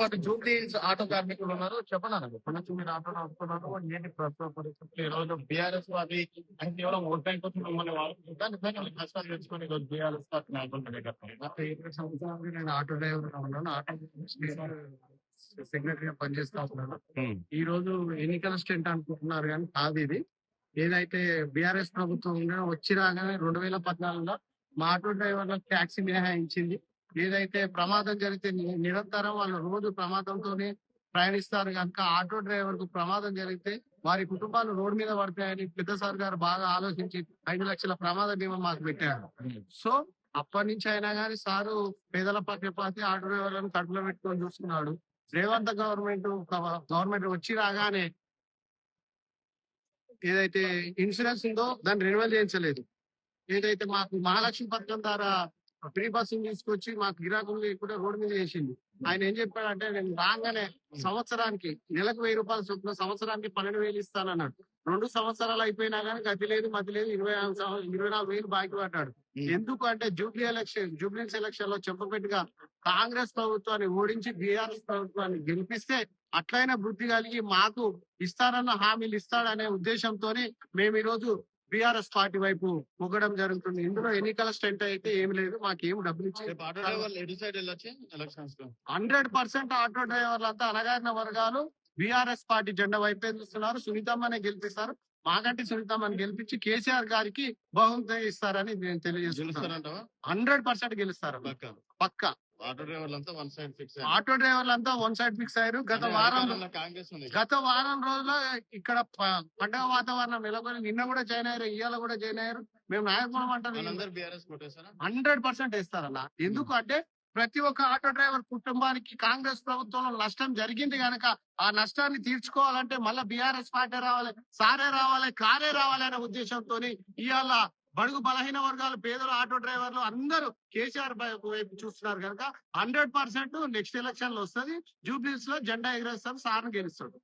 పాటు Jubilee hills auto కార్మికులు ఉన్నారు. చెప్పండి ఎప్పటి నుంచి మీరు ఆటో నడుపుతున్నారు ఏంటి ప్రస్తుత పరిస్థితులు? ఈ రోజు బీఆర్ఎస్ అని కేవలం ఓట్ బ్యాంక్ కోసం మిమ్మల్ని వాడుకుంటా నిజంగా కష్టాలు తెచ్చుకొని ఈరోజు బీఆర్ఎస్ పార్టీ నాయకుల దగ్గర గత ఇరవై సంవత్సరాలు నేను ఆటో డ్రైవర్గా ఉన్నాను. ఆటో సెక్రటరీగా పనిచేస్తా ఉన్నాను. ఈ రోజు ఎన్నికల స్టెంట్ అనుకుంటున్నారు కానీ కాదు ఇది. ఏదైతే బీఆర్ఎస్ ప్రభుత్వం వచ్చి రాగానే రెండు వేల పద్నాలుగులో మా ఆటో డ్రైవర్లకు ట్యాక్సీ మినహాయించింది. ఏదైతే ప్రమాదం జరిగితే నిరంతరం వాళ్ళు రోజు ప్రమాదంతోనే ప్రయాణిస్తారు కనుక ఆటో డ్రైవర్కు ప్రమాదం జరిగితే వారి కుటుంబాలు రోడ్డు మీద పడతాయని పెద్ద సార్ గారు బాగా ఆలోచించి ఐదు లక్షల ప్రమాద బీమా మాకు పెట్టారు. సో అప్పటి నుంచి అయినా కానీ సారు పేదల పక్షపాతి ఆటో డ్రైవర్లను కడుపులో పెట్టుకొని చూసుకున్నాడు రేవంత్ గవర్నమెంట్ గవర్నమెంట్ వచ్చి రాగానే ఏదైతే ఇన్సూరెన్స్ ఉందో దాన్ని రెన్యువల్ చేయించలేదు. ఏదైతే మాకు మహాలక్ష్మి పథకం ద్వారా ఫ్రీ బస్సులు తీసుకొచ్చి మాకు గిరాకులు కూడా రోడ్డు మీద చేసింది ఆయన ఏం చెప్పాడంటే నేను రాగానే సంవత్సరానికి నెలకు వెయ్యి రూపాయలు చొప్పున సంవత్సరానికి పన్నెండు వేలు ఇస్తానన్నాడు. రెండు సంవత్సరాలు అయిపోయినా కానీ గతి లేదు మతి లేదు ఇరవై ఇరవై నాలుగు వేలు బాకీ పడ్డాడు. ఎందుకు అంటే జూబ్లీ ఎలక్షన్ జూబ్లీ ఎలక్షన్లో చెప్పబెట్టుగా కాంగ్రెస్ ప్రభుత్వాన్ని ఓడించి బీఆర్ఎస్ ప్రభుత్వాన్ని గెలిపిస్తే అట్లయినా బుద్ధి కలిగి మాకు ఇస్తారన్న హామీలు ఇస్తాడనే ఉద్దేశంతో మేము ఈ రోజు బీఆర్ఎస్ పార్టీ వైపు మొగ్గడం జరుగుతుంది. ఇందులో ఎన్నికల స్టెంట్ అయితే ఏమి లేదు. మాకేం డబ్బులు ఇచ్చి రేపు ఆటో డ్రైవర్లు ఎటు సైడ్ వెళ్ళొచ్చు ఎలక్షన్స్లో? హండ్రెడ్ పర్సెంట్ ఆటో డ్రైవర్లంతా అణగారిన వర్గాలు బీఆర్ఎస్ పార్టీ జెండా వైపే చూస్తున్నారు సునీతమ్మనే గెలిపిస్తారు. మాగంటి సునీతమ్మని గెలిపించి కేసీఆర్ గారికి బహుమతి ఇస్తారని నేను తెలియజేస్తున్నాను. హండ్రెడ్ పర్సెంట్ గెలుస్తారు పక్క. ఆటో డ్రైవర్లు అంతా వన్ సైడ్ ఫిక్స్ ఆటో డ్రైవర్లంతా వన్ సైడ్ ఫిక్స్ అయ్యారు. గత వారం కాంగ్రెస్ గత వారం రోజుల్లో ఇక్కడ పండగ వాతావరణం నెలకొని నిన్న కూడా జాయిన్ అయ్యారు ఇవాళ కూడా జాయిన్ అయ్యారు. మేము నాయకులం అంటారు బీఆర్ఎస్ హండ్రెడ్ పర్సెంట్ ఇస్తారన్న ఎందుకు అంటే ప్రతి ఒక్క ఆటో డ్రైవర్ కుటుంబానికి కాంగ్రెస్ ప్రభుత్వంలో నష్టం జరిగింది గనక ఆ నష్టాన్ని తీర్చుకోవాలంటే మళ్ళీ బీఆర్ఎస్ పార్టీ రావాలి సారే రావాలి కారే రావాలి అనే ఉద్దేశంతో ఇవాళ బడుగు బలహీన వర్గాలు పేదలు ఆటో డ్రైవర్లు అందరూ కేసీఆర్ వైపు వైపు చూస్తున్నారు కనుక హండ్రెడ్ పర్సెంట్ నెక్స్ట్ ఎలక్షన్లో వస్తుంది. జూబ్లీస్లో జెండా ఎగరేస్తారు సార్ని గెలుస్తాడు.